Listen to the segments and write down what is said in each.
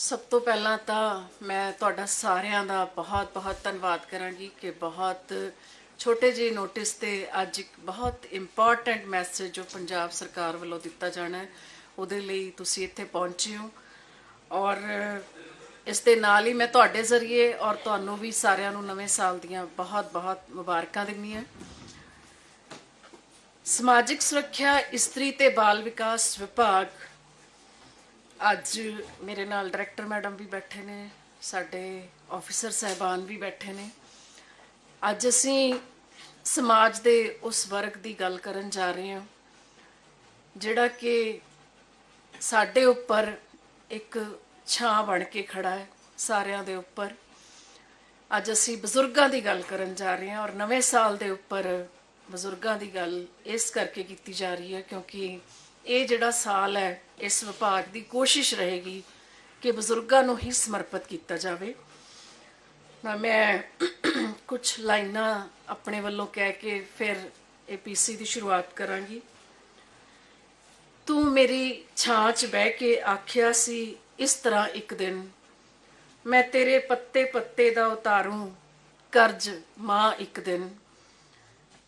ਸਭ ਤੋਂ ਪਹਿਲਾਂ ਤਾਂ ਮੈਂ ਤੁਹਾਡਾ ਸਾਰਿਆਂ ਦਾ ਬਹੁਤ-ਬਹੁਤ ਧੰਨਵਾਦ ਕਰਾਂਗੀ ਕਿ ਬਹੁਤ ਛੋਟੇ ਜਿਹੇ ਨੋਟਿਸ ਤੇ ਅੱਜ ਇੱਕ ਬਹੁਤ ਇੰਪੋਰਟੈਂਟ ਮੈਸੇਜ ਜੋ ਪੰਜਾਬ ਸਰਕਾਰ ਵੱਲੋਂ ਦਿੱਤਾ ਜਾਣਾ ਹੈ, ਉਹਦੇ ਲਈ ਤੁਸੀਂ ਇੱਥੇ ਪਹੁੰਚੇ ਹੋ। ਔਰ ਇਸ ਦੇ ਨਾਲ ਹੀ ਮੈਂ ਤੁਹਾਡੇ ਜ਼ਰੀਏ ਔਰ ਤੁਹਾਨੂੰ ਵੀ ਸਾਰਿਆਂ ਨੂੰ ਨਵੇਂ ਸਾਲ ਦੀਆਂ ਬਹੁਤ-ਬਹੁਤ ਮੁਬਾਰਕਾਂ ਦਿੰਦੀ ਹਾਂ। ਸਮਾਜਿਕ ਸੁਰੱਖਿਆ, ਇਸਤਰੀ ਤੇ ਬਾਲ ਵਿਕਾਸ ਵਿਭਾਗ ਅੱਜ ਮੇਰੇ ਨਾਲ ਡਾਇਰੈਕਟਰ ਮੈਡਮ ਵੀ ਬੈਠੇ ਨੇ, ਸਾਡੇ ਆਫੀਸਰ ਸਹਿਬਾਨ ਵੀ ਬੈਠੇ ਨੇ। ਅੱਜ ਅਸੀਂ ਸਮਾਜ ਦੇ ਉਸ ਵਰਗ ਦੀ ਗੱਲ ਕਰਨ ਜਾ ਰਹੇ ਹਾਂ, ਜਿਹੜਾ ਕਿ ਸਾਡੇ ਉੱਪਰ ਇੱਕ ਛਾਂ ਬਣ ਕੇ ਖੜਾ ਹੈ, ਸਾਰਿਆਂ ਦੇ ਉੱਪਰ। ਅੱਜ ਅਸੀਂ ਬਜ਼ੁਰਗਾਂ ਦੀ ਗੱਲ ਕਰਨ ਜਾ ਰਹੇ ਹਾਂ ਔਰ ਨਵੇਂ ਸਾਲ ਦੇ ਉੱਪਰ ਬਜ਼ੁਰਗਾਂ ਦੀ ਗੱਲ ਇਸ ਕਰਕੇ ਕੀਤੀ ਜਾ ਰਹੀ ਹੈ ਕਿਉਂਕਿ ਇਹ ਜਿਹੜਾ ਸਾਲ ਹੈ, ਇਸ ਵਿਭਾਗ ਦੀ ਕੋਸ਼ਿਸ਼ ਰਹੇਗੀ ਕਿ ਬਜ਼ੁਰਗਾਂ ਨੂੰ ਹੀ ਸਮਰਪਿਤ ਕੀਤਾ ਜਾਵੇ। ਨਾ ਮੈਂ ਕੁਝ ਲਾਈਨਾਂ ਆਪਣੇ ਵੱਲੋਂ ਕਹਿ ਕੇ ਫਿਰ ਏਪੀਸੀ ਦੀ ਸ਼ੁਰੂਆਤ ਕਰਾਂਗੀ। ਤੂੰ ਮੇਰੀ ਛਾਂ 'ਚ ਬਹਿ ਕੇ ਆਖਿਆ ਸੀ, ਇਸ ਤਰ੍ਹਾਂ ਇੱਕ ਦਿਨ ਮੈਂ ਤੇਰੇ ਪੱਤੇ ਪੱਤੇ ਦਾ ਉਤਾਰੂ, ਕਰਜ਼ ਮਾਂ ਇੱਕ ਦਿਨ।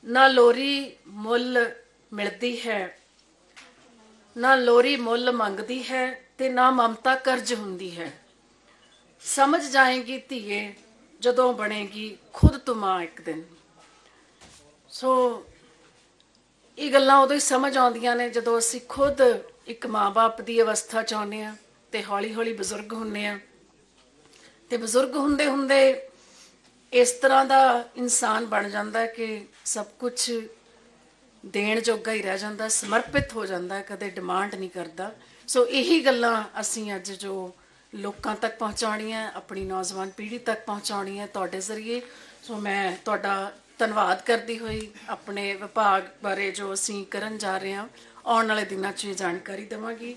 ਨਾ ਲੋਰੀ ਮੁੱਲ ਮਿਲਦੀ ਹੈ ਨਾ ਲੋਰੀ ਮੁੱਲ ਮੰਗਦੀ ਹੈ ਤੇ ਨਾ ਮਮਤਾ ਕਰਜ਼ ਹੁੰਦੀ ਹੈ। ਸਮਝ ਜਾਏਗੀ ਧੀਏ, ਜਦੋਂ ਬਣੇਗੀ ਖੁਦ ਤੂੰ ਮਾਂ ਇੱਕ ਦਿਨ। ਸੋ ਇਹ ਗੱਲਾਂ ਉਦੋਂ ਹੀ ਸਮਝ ਆਉਂਦੀਆਂ ਨੇ ਜਦੋਂ ਅਸੀਂ ਖੁਦ ਇੱਕ ਮਾਂ-ਬਾਪ ਦੀ ਅਵਸਥਾ ਚ ਆਉਂਦੇ ਆ ਤੇ ਹੌਲੀ-ਹੌਲੀ ਬਜ਼ੁਰਗ ਹੁੰਨੇ ਆ ਤੇ ਬਜ਼ੁਰਗ ਹੁੰਦੇ ਹੁੰਦੇ ਇਸ ਤਰ੍ਹਾਂ ਦਾ ਇਨਸਾਨ ਬਣ ਜਾਂਦਾ ਕਿ ਸਭ ਕੁਝ ਦੇਣ ਜੋਗਾ ਹੀ ਰਹਿ ਜਾਂਦਾ, ਸਮਰਪਿਤ ਹੋ ਜਾਂਦਾ, ਕਦੇ ਡਿਮਾਂਡ ਨਹੀਂ ਕਰਦਾ। ਸੋ ਇਹੀ ਗੱਲਾਂ ਅਸੀਂ ਅੱਜ ਜੋ ਲੋਕਾਂ ਤੱਕ ਪਹੁੰਚਾਉਣੀਆਂ, ਆਪਣੀ ਨੌਜਵਾਨ ਪੀੜ੍ਹੀ ਤੱਕ ਪਹੁੰਚਾਉਣੀਆਂ ਤੁਹਾਡੇ ਜ਼ਰੀਏ। ਸੋ ਮੈਂ ਤੁਹਾਡਾ ਧੰਨਵਾਦ ਕਰਦੀ ਹੋਈ ਆਪਣੇ ਵਿਭਾਗ ਬਾਰੇ ਜੋ ਅਸੀਂ ਕਰਨ ਜਾ ਰਹੇ ਹਾਂ, ਆਉਣ ਵਾਲੇ ਦਿਨਾਂ 'ਚ ਇਹ ਜਾਣਕਾਰੀ ਦੇਵਾਂਗੀ।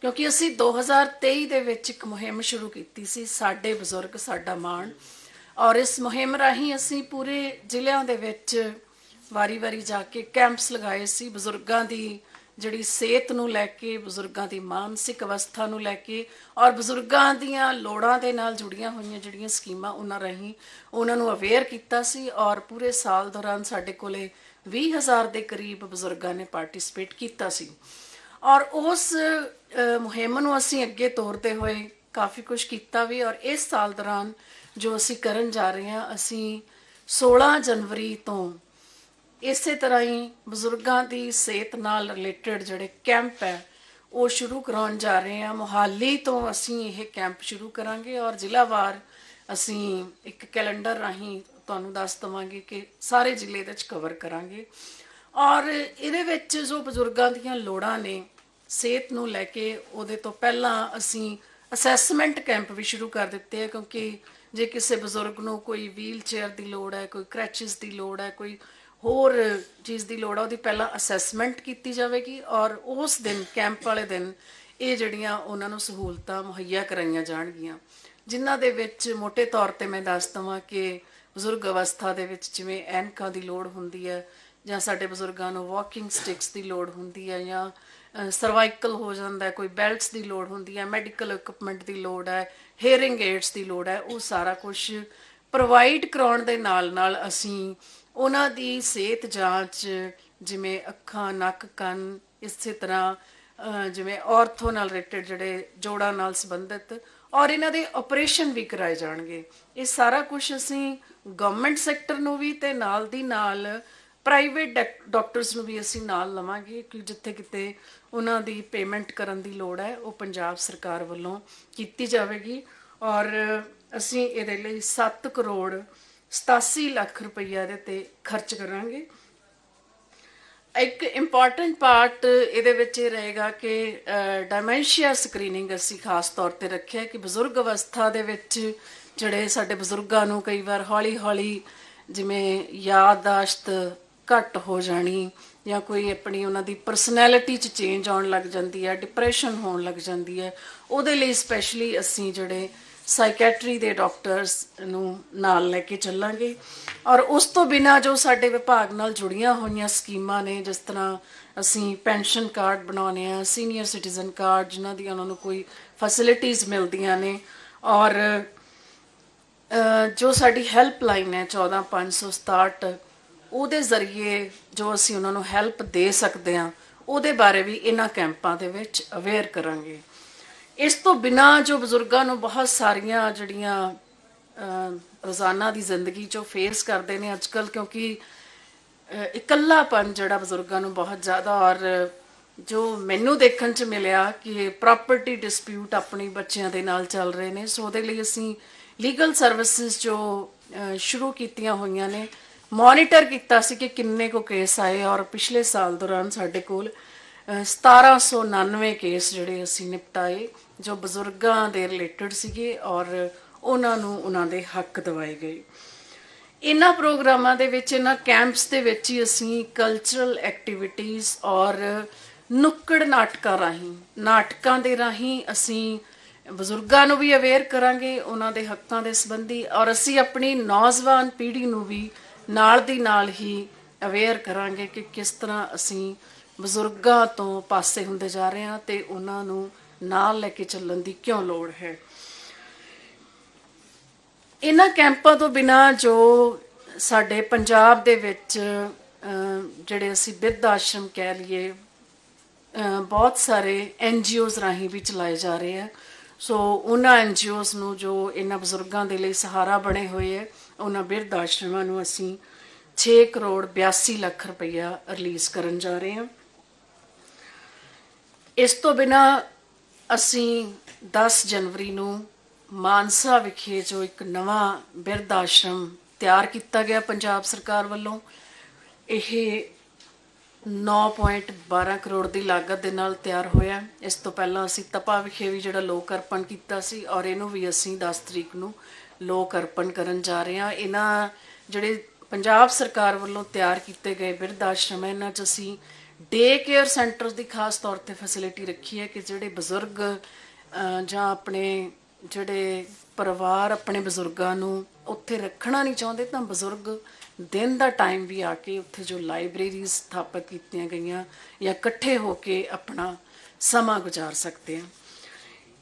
ਕਿਉਂਕਿ ਅਸੀਂ 2023 ਦੇ ਵਿੱਚ ਇੱਕ ਮੁਹਿੰਮ ਸ਼ੁਰੂ ਕੀਤੀ ਸੀ, ਸਾਡੇ ਬਜ਼ੁਰਗ, ਸਾਡਾ ਮਾਣ। ਔਰ ਇਸ ਮੁਹਿੰਮ ਰਾਹੀਂ ਅਸੀਂ ਪੂਰੇ ਜ਼ਿਲ੍ਹਿਆਂ ਦੇ ਵਿੱਚ ਵਾਰੀ-ਵਾਰੀ ਜਾ ਕੇ ਕੈਂਪਸ ਲਗਾਏ ਸੀ ਬਜ਼ੁਰਗਾਂ ਦੀ, ਜਿਹੜੀ ਸਿਹਤ ਨੂੰ ਲੈ ਕੇ, ਬਜ਼ੁਰਗਾਂ ਦੀ ਮਾਨਸਿਕ ਅਵਸਥਾ ਨੂੰ ਲੈ ਕੇ ਔਰ ਬਜ਼ੁਰਗਾਂ ਦੀਆਂ ਲੋੜਾਂ ਦੇ ਨਾਲ ਜੁੜੀਆਂ ਹੋਈਆਂ ਜਿਹੜੀਆਂ ਸਕੀਮਾਂ ਉਹਨਾਂ ਰਾਹੀਂ ਉਹਨਾਂ ਨੂੰ ਅਵੇਅਰ ਕੀਤਾ ਸੀ ਔਰ ਪੂਰੇ ਸਾਲ ਦੌਰਾਨ ਸਾਡੇ ਕੋਲੇ 20000 ਦੇ ਕਰੀਬ ਬਜ਼ੁਰਗਾਂ ਨੇ ਪਾਰਟਿਸਿਪੇਟ ਕੀਤਾ ਸੀ। ਔਰ ਉਸ ਮੁਹਿੰਮ ਨੂੰ ਅਸੀਂ ਅੱਗੇ ਤੋਰਦੇ ਹੋਏ ਕਾਫੀ ਕੁਝ ਕੀਤਾ ਵੀ ਔਰ ਇਸ ਸਾਲ ਦੌਰਾਨ ਜੋ ਅਸੀਂ ਕਰਨ ਜਾ ਰਹੇ ਹਾਂ, ਅਸੀਂ 16 ਜਨਵਰੀ ਤੋਂ ਇਸੇ ਤਰ੍ਹਾਂ ਹੀ ਬਜ਼ੁਰਗਾਂ ਦੀ ਸਿਹਤ ਨਾਲ ਰਿਲੇਟਡ ਜਿਹੜੇ ਕੈਂਪ ਹੈ, ਉਹ ਸ਼ੁਰੂ ਕਰਾਉਣ ਜਾ ਰਹੇ ਹਾਂ। ਮੁਹਾਲੀ ਤੋਂ ਅਸੀਂ ਇਹ ਕੈਂਪ ਸ਼ੁਰੂ ਕਰਾਂਗੇ ਔਰ ਜ਼ਿਲ੍ਹਾਵਾਰ ਅਸੀਂ ਇੱਕ ਕੈਲੰਡਰ ਰਾਹੀਂ ਤੁਹਾਨੂੰ ਦੱਸ ਦਵਾਂਗੇ ਕਿ ਸਾਰੇ ਜ਼ਿਲ੍ਹੇ ਦੇ ਵਿੱਚ ਕਵਰ ਕਰਾਂਗੇ। ਔਰ ਇਹਦੇ ਵਿੱਚ ਜੋ ਬਜ਼ੁਰਗਾਂ ਦੀਆਂ ਲੋੜਾਂ ਨੇ ਸਿਹਤ ਨੂੰ ਲੈ ਕੇ, ਉਹਦੇ ਤੋਂ ਪਹਿਲਾਂ ਅਸੀਂ ਅਸੈਸਮੈਂਟ ਕੈਂਪ ਵੀ ਸ਼ੁਰੂ ਕਰ ਦਿੱਤੇ ਆ, ਕਿਉਂਕਿ ਜੇ ਕਿਸੇ ਬਜ਼ੁਰਗ ਨੂੰ ਕੋਈ ਵੀਲ ਚੇਅਰ ਦੀ ਲੋੜ ਹੈ, ਕੋਈ ਕ੍ਰੈਚਸ ਦੀ ਲੋੜ ਹੈ, ਕੋਈ ਹੋਰ ਚੀਜ਼ ਦੀ ਲੋੜ ਆ, ਉਹਦੀ ਪਹਿਲਾਂ ਅਸੈਸਮੈਂਟ ਕੀਤੀ ਜਾਵੇਗੀ ਔਰ ਉਸ ਦਿਨ ਕੈਂਪ ਵਾਲੇ ਦਿਨ ਇਹ ਜਿਹੜੀਆਂ ਉਹਨਾਂ ਨੂੰ ਸਹੂਲਤਾਂ ਮੁਹੱਈਆ ਕਰਾਈਆਂ ਜਾਣਗੀਆਂ, ਜਿਨ੍ਹਾਂ ਦੇ ਵਿੱਚ ਮੋٹے ਤੌਰ ਤੇ ਮੈਂ ਦੱਸ ਦਵਾਂ ਕਿ ਬਜ਼ੁਰਗ ਅਵਸਥਾ ਦੇ ਵਿੱਚ ਜਿਵੇਂ ਐਨਕਾਂ ਦੀ ਲੋੜ ਹੁੰਦੀ ਹੈ ਜਾਂ ਸਾਡੇ ਬਜ਼ੁਰਗਾਂ ਨੂੰ ਵਾਕਿੰਗ ਸਟਿਕਸ ਦੀ ਲੋੜ ਹੁੰਦੀ ਹੈ ਜਾਂ ਸਰਵਾਈਕਲ ਹੋ ਜਾਂਦਾ ਹੈ, ਕੋਈ ਬੈਲਟਸ ਦੀ ਲੋੜ ਹੁੰਦੀ ਹੈ ਮੈਡੀਕਲ ਇਕਵਿਪਮੈਂਟ ਦੀ ਲੋੜ ਹੈ ਹੇਅਰਿੰਗ ਏਡਸ ਦੀ ਲੋੜ ਹੈ, ਉਹ ਸਾਰਾ ਕੁਝ ਪ੍ਰੋਵਾਈਡ ਕਰਾਉਣ ਦੇ ਨਾਲ ਨਾਲ ਅਸੀਂ ਉਹਨਾਂ ਦੀ ਸਿਹਤ ਜਾਂਚ, ਜਿਵੇਂ ਅੱਖਾਂ, ਨੱਕ, ਕੰਨ, ਇਸੇ ਤਰ੍ਹਾਂ ਜਿਵੇਂ ਆਰਥੋ ਨਾਲ ਰਿਲੇਟਡ ਜਿਹੜੇ ਜੋੜਾਂ ਨਾਲ ਸੰਬੰਧਿਤ ਔਰ ਇਹਨਾਂ ਦੇ ਆਪਰੇਸ਼ਨ ਵੀ ਕਰਾਏ ਜਾਣਗੇ। ਇਹ ਸਾਰਾ ਕੁਝ ਅਸੀਂ ਗਵਰਨਮੈਂਟ ਸੈਕਟਰ ਨੂੰ ਵੀ ਤੇ ਨਾਲ ਦੀ ਨਾਲ ਪ੍ਰਾਈਵੇਟ ਡਾਕਟਰਸ ਨੂੰ ਵੀ ਅਸੀਂ ਨਾਲ ਲਵਾਂਗੇ ਕਿ ਜਿੱਥੇ ਕਿਤੇ ਉਹਨਾਂ ਦੀ ਪੇਮੈਂਟ ਕਰਨ ਦੀ ਲੋੜ ਹੈ, ਉਹ ਪੰਜਾਬ ਸਰਕਾਰ ਵੱਲੋਂ ਕੀਤੀ ਜਾਵੇਗੀ। ਔਰ ਅਸੀਂ ਇਹਦੇ ਲਈ 7 ਕਰੋੜ 87 ਲੱਖ ਰੁਪਈਆ ਦੇ ਤੇ ਖਰਚ ਕਰਾਂਗੇ। ਇੱਕ ਇੰਪੋਰਟੈਂਟ ਪਾਰਟ ਇਹਦੇ ਵਿੱਚ ਇਹ ਰਹੇਗਾ ਕਿ ਡਾਇਮੈਂਸ਼ੀਆ ਸਕਰੀਨਿੰਗ ਅਸੀਂ ਖਾਸ ਤੌਰ ਤੇ ਰੱਖਿਆ ਕਿ ਬਜ਼ੁਰਗ ਅਵਸਥਾ ਦੇ ਵਿੱਚ ਜਿਹੜੇ ਸਾਡੇ ਬਜ਼ੁਰਗਾਂ ਨੂੰ ਕਈ ਵਾਰ ਹੌਲੀ-ਹੌਲੀ ਜਿਵੇਂ ਯਾਦਦਾਸ਼ਤ ਘੱਟ ਹੋ ਜਾਣੀ ਜਾਂ ਕੋਈ ਆਪਣੀ ਉਹਨਾਂ ਦੀ ਪਰਸਨੈਲਿਟੀ 'ਚ ਚੇਂਜ ਆਉਣ ਲੱਗ ਜਾਂਦੀ ਹੈ ਡਿਪਰੈਸ਼ਨ ਹੋਣ ਲੱਗ ਜਾਂਦੀ ਹੈ, ਉਹਦੇ ਲਈ ਸਪੈਸ਼ਲੀ ਅਸੀਂ ਜਿਹੜੇ ਸਾਈਕੈਟਰੀ ਦੇ ਡਾਕਟਰਸ ਨੂੰ ਨਾਲ ਲੈ ਕੇ ਚੱਲਾਂਗੇ। ਔਰ ਉਸ ਤੋਂ ਬਿਨਾ ਜੋ ਸਾਡੇ ਵਿਭਾਗ ਨਾਲ ਜੁੜੀਆਂ ਹੋਈਆਂ ਸਕੀਮਾਂ ਨੇ, ਜਿਸ ਤਰ੍ਹਾਂ ਅਸੀਂ ਪੈਨਸ਼ਨ ਕਾਰਡ ਬਣਾਉਨੇ ਆ ਸੀਨੀਅਰ ਸਿਟੀਜ਼ਨ ਕਾਰਡ, ਜਿਨ੍ਹਾਂ ਦੀ ਉਹਨਾਂ ਨੂੰ ਕੋਈ ਫੈਸਿਲਿਟੀਆਂ ਮਿਲਦੀਆਂ ਨੇ। ਔਰ ਜੋ ਸਾਡੀ ਹੈਲਪਲਾਈਨ ਹੈ 14567 ਉਹਦੇ ਜ਼ਰੀਏ ਜੋ ਅਸੀਂ ਉਹਨਾਂ ਨੂੰ ਹੈਲਪ ਦੇ ਸਕਦੇ ਹਾਂ, ਉਹਦੇ ਬਾਰੇ ਵੀ ਇਹਨਾਂ ਕੈਂਪਾਂ ਦੇ ਵਿੱਚ ਅਵੇਅਰ ਕਰਾਂਗੇ। ਇਸ ਤੋਂ ਬਿਨਾ ਜੋ ਬਜ਼ੁਰਗਾਂ ਨੂੰ ਬਹੁਤ ਸਾਰੀਆਂ ਜਿਹੜੀਆਂ ਰੋਜ਼ਾਨਾ ਦੀ ਜ਼ਿੰਦਗੀ ਚੋਂ ਫੇਸ ਕਰਦੇ ਨੇ ਅੱਜਕੱਲ ਕਿਉਂਕਿ ਇਕੱਲਾਪਨ ਜਿਹੜਾ ਬਜ਼ੁਰਗਾਂ ਨੂੰ ਬਹੁਤ ਜ਼ਿਆਦਾ ਔਰ ਜੋ ਮੈਨੂੰ ਦੇਖਣ ਚ ਮਿਲਿਆ ਕਿ ਪ੍ਰਾਪਰਟੀ ਡਿਸਪਿਊਟ ਆਪਣੇ ਬੱਚਿਆਂ ਦੇ ਨਾਲ ਚੱਲ ਰਹੇ ਨੇ, ਸੋ ਉਹਦੇ ਲਈ ਅਸੀਂ ਲੀਗਲ ਸਰਵਿਸਿਜ਼ ਜੋ ਸ਼ੁਰੂ ਕੀਤੀਆਂ ਹੋਈਆਂ ਨੇ ਮੋਨੀਟਰ ਕੀਤਾ ਸੀ ਕਿ ਕਿੰਨੇ ਕੋ ਕੇਸ ਆਏ ਔਰ ਪਿਛਲੇ ਸਾਲ ਦੌਰਾਨ ਸਾਡੇ ਕੋਲ 1799 ਕੇਸ ਜਿਹੜੇ ਅਸੀਂ ਨਿਪਟਾਏ, ਜੋ ਬਜ਼ੁਰਗਾਂ ਦੇ ਰਿਲੇਟਡ ਸੀਗੇ ਔਰ ਉਹਨਾਂ ਨੂੰ ਉਹਨਾਂ ਦੇ ਹੱਕ ਦਿਵਾਏ ਗਏ। ਇਹਨਾਂ ਪ੍ਰੋਗਰਾਮਾਂ ਦੇ ਵਿੱਚ, ਇਹਨਾਂ ਕੈਂਪਸ ਦੇ ਵਿੱਚ ਹੀ ਅਸੀਂ ਕਲਚਰਲ ਐਕਟੀਵਿਟੀਜ਼ ਔਰ ਨੁੱਕੜ ਨਾਟਕਾਂ ਰਾਹੀਂ, ਨਾਟਕਾਂ ਦੇ ਰਾਹੀਂ ਅਸੀਂ ਬਜ਼ੁਰਗਾਂ ਨੂੰ ਵੀ ਅਵੇਅਰ ਕਰਾਂਗੇ, ਉਹਨਾਂ ਦੇ ਹੱਕਾਂ ਦੇ ਸੰਬੰਧੀ ਔਰ ਅਸੀਂ ਆਪਣੀ ਨੌਜਵਾਨ ਪੀੜ੍ਹੀ ਨੂੰ ਵੀ ਨਾਲ ਦੀ ਨਾਲ ਹੀ ਅਵੇਅਰ ਕਰਾਂਗੇ ਕਿ ਕਿਸ ਤਰ੍ਹਾਂ ਅਸੀਂ ਬਜ਼ੁਰਗਾਂ ਤੋਂ ਪਾਸੇ ਹੁੰਦੇ ਜਾ ਰਹੇ ਹਾਂ ਤੇ ਉਹਨਾਂ ਨੂੰ ਨਾਲ ਲੈ ਕੇ ਚੱਲਣ ਦੀ ਕਿਉਂ ਲੋੜ ਹੈ? ਇਹਨਾਂ ਕੈਂਪਾਂ ਤੋਂ ਬਿਨਾ ਜੋ ਸਾਡੇ ਪੰਜਾਬ ਦੇ ਵਿੱਚ ਜਿਹੜੇ ਅਸੀਂ ਬਿਰਧ ਆਸ਼ਰਮ ਕਹਿ ਲਈਏ ਬਹੁਤ ਸਾਰੇ ਐਨ ਜੀਓਜ਼ ਰਾਹੀਂ ਵੀ ਚਲਾਏ ਜਾ ਰਹੇ ਆ। ਸੋ ਉਹਨਾਂ ਐਨ ਜੀਓਜ਼ ਨੂੰ ਜੋ ਇਹਨਾਂ ਬਜ਼ੁਰਗਾਂ ਦੇ ਲਈ ਸਹਾਰਾ ਬਣੇ ਹੋਏ ਹੈ ਉਹਨਾਂ ਬਿਰਧ ਆਸ਼ਰਮਾਂ ਨੂੰ ਅਸੀਂ 6 ਕਰੋੜ 82 ਲੱਖ ਰੁਪਈਆ ਰਿਲੀਜ਼ ਕਰਨ ਜਾ ਰਹੇ ਹਾਂ। ਇਸ ਤੋਂ ਬਿਨਾ ਅਸੀਂ 10 ਜਨਵਰੀ ਨੂੰ ਮਾਨਸਾ ਵਿਖੇ ਜੋ ਇੱਕ ਨਵਾਂ ਬਿਰਧ ਆਸ਼ਰਮ ਤਿਆਰ ਕੀਤਾ ਗਿਆ ਪੰਜਾਬ ਸਰਕਾਰ ਵੱਲੋਂ, ਇਹ 9.12 ਕਰੋੜ ਦੀ ਲਾਗਤ ਦੇ ਨਾਲ ਤਿਆਰ ਹੋਇਆ। ਇਸ ਤੋਂ ਪਹਿਲਾਂ ਅਸੀਂ ਤਪਾ ਵਿਖੇ ਵੀ ਜਿਹੜਾ ਲੋਕ ਅਰਪਣ ਕੀਤਾ ਸੀ ਔਰ ਇਹਨੂੰ ਵੀ ਅਸੀਂ 10 ਤਰੀਕ ਨੂੰ ਲੋਕ ਅਰਪਣ ਕਰਨ ਜਾ ਰਹੇ ਹਾਂ। ਇਹਨਾਂ ਜਿਹੜੇ ਪੰਜਾਬ ਸਰਕਾਰ ਵੱਲੋਂ ਤਿਆਰ ਕੀਤੇ ਗਏ ਬਿਰਧ ਆਸ਼ਰਮ ਹੈ, ਇਹਨਾਂ 'ਚ ਅਸੀਂ ਡੇ ਕੇਅਰ ਸੈਂਟਰਸ ਦੀ ਖਾਸ ਤੌਰ ਤੇ ਫੈਸਿਲਿਟੀ ਰੱਖੀ ਹੈ ਕਿ ਜਿਹੜੇ ਬਜ਼ੁਰਗ ਜਾਂ ਆਪਣੇ ਜਿਹੜੇ ਪਰਿਵਾਰ ਆਪਣੇ ਬਜ਼ੁਰਗਾਂ ਨੂੰ ਉੱਥੇ ਰੱਖਣਾ ਨਹੀਂ ਚਾਹੁੰਦੇ, ਤਾਂ ਬਜ਼ੁਰਗ ਦਿਨ ਦਾ ਟਾਈਮ ਵੀ ਆ ਕੇ ਉੱਥੇ ਜੋ ਲਾਇਬ੍ਰੇਰੀ ਸਥਾਪਿਤ ਕੀਤੀਆਂ ਗਈਆਂ ਜਾਂ ਇਕੱਠੇ ਹੋ ਕੇ ਆਪਣਾ ਸਮਾਂ ਗੁਜ਼ਾਰ ਸਕਦੇ ਆ।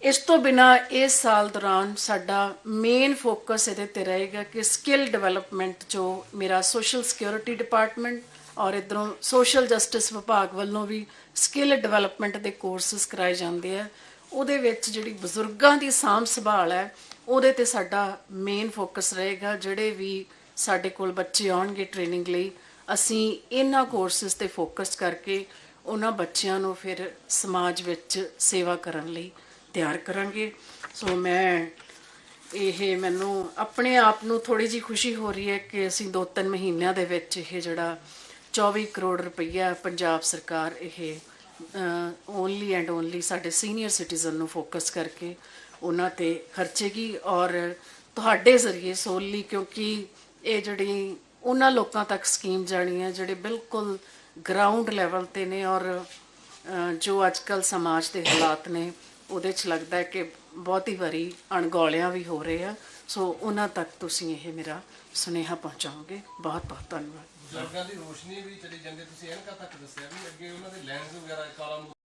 ਇਸ ਤੋਂ ਬਿਨਾ ਇਸ ਸਾਲ ਦੌਰਾਨ ਸਾਡਾ ਮੇਨ ਫੋਕਸ ਇਹਦੇ ਤੇ ਰਹੇਗਾ ਕਿ ਸਕਿੱਲ ਡਿਵੈਲਪਮੈਂਟ ਜੋ ਮੇਰਾ ਸੋਸ਼ਲ ਸਿਕਿਉਰਿਟੀ ਡਿਪਾਰਟਮੈਂਟ ਔਰ ਇਧਰੋਂ ਸੋਸ਼ਲ ਜਸਟਿਸ ਵਿਭਾਗ ਵੱਲੋਂ ਵੀ ਸਕਿੱਲ ਡਿਵੈਲਪਮੈਂਟ ਦੇ ਕੋਰਸਸ ਕਰਾਏ ਜਾਂਦੇ ਆ। ਉਹਦੇ ਵਿੱਚ ਜਿਹੜੀ ਬਜ਼ੁਰਗਾਂ ਦੀ ਸਾਂਭ ਸੰਭਾਲ ਹੈ, ਉਹਦੇ ਤੇ ਸਾਡਾ ਮੇਨ ਫੋਕਸ ਰਹੇਗਾ, ਜਿਹੜੇ ਵੀ ਸਾਡੇ ਕੋਲ ਬੱਚੇ ਆਉਣਗੇ ਟ੍ਰੇਨਿੰਗ ਲਈ, ਅਸੀਂ ਇਹਨਾਂ ਕੋਰਸਸ ਤੇ ਫੋਕਸ ਕਰਕੇ ਉਹਨਾਂ ਬੱਚਿਆਂ ਨੂੰ ਫਿਰ ਸਮਾਜ ਵਿੱਚ ਸੇਵਾ ਕਰਨ ਲਈ ਤਿਆਰ ਕਰਾਂਗੇ। ਸੋ ਮੈਂ ਇਹ ਮੈਨੂੰ ਆਪਣੇ ਆਪ ਨੂੰ ਥੋੜੀ ਜੀ ਖੁਸ਼ੀ ਹੋ ਰਹੀ ਹੈ ਕਿ ਅਸੀਂ ਦੋ ਤਿੰਨ ਮਹੀਨਿਆਂ ਦੇ ਵਿੱਚ ਇਹ ਜਿਹੜਾ 24 ਕਰੋੜ ਰੁਪਈਆ ਪੰਜਾਬ ਸਰਕਾਰ ਇਹ ਓਨਲੀ ਐਂਡ ਓਨਲੀ ਸਾਡੇ ਸੀਨੀਅਰ ਸਿਟੀਜ਼ਨ ਨੂੰ ਫੋਕਸ ਕਰਕੇ ਉਹਨਾਂ ਤੇ ਖਰਚੇਗੀ ਔਰ ਤੁਹਾਡੇ ਜ਼ਰੀਏ ਸੋਲੀ ਕਿਉਂਕਿ ਇਹ ਜਿਹੜੀ ਉਹਨਾਂ ਲੋਕਾਂ ਤੱਕ ਸਕੀਮ ਜਾਣੀ ਹੈ ਜਿਹੜੇ ਬਿਲਕੁਲ ਗਰਾਊਂਡ ਲੈਵਲ ਤੇ ਨੇ ਔਰ ਅ, ਜੋ ਅੱਜਕੱਲ ਸਮਾਜ ਦੇ ਹਾਲਾਤ ਨੇ ਉਹਦੇ 'ਚ ਲੱਗਦਾ ਹੈ ਕਿ ਬਹੁਤੀ ਵਾਰੀ ਅਣਗੌਲਿਆਂ ਵੀ ਹੋ ਰਹੇ ਆ। ਸੋ ਉਹਨਾਂ ਤੱਕ ਤੁਸੀਂ ਇਹ ਮੇਰਾ ਸੁਨੇਹਾ ਪਹੁੰਚਾਓਗੇ। ਬਹੁਤ ਬਹੁਤ ਧੰਨਵਾਦ। ਬਜ਼ੁਰਗਾਂ ਦੀ ਰੋਸ਼ਨੀ ਵੀ ਚਲੀ ਜਾਂਦੀ ਤੁਸੀਂ ਐਨਕਾਂ ਤੱਕ ਦੱਸਿਆ ਵੀ ਅੱਗੇ ਉਹਨਾਂ ਦੇ ਲੈਂਸ ਵਗੈਰਾ ਕਾਲਾ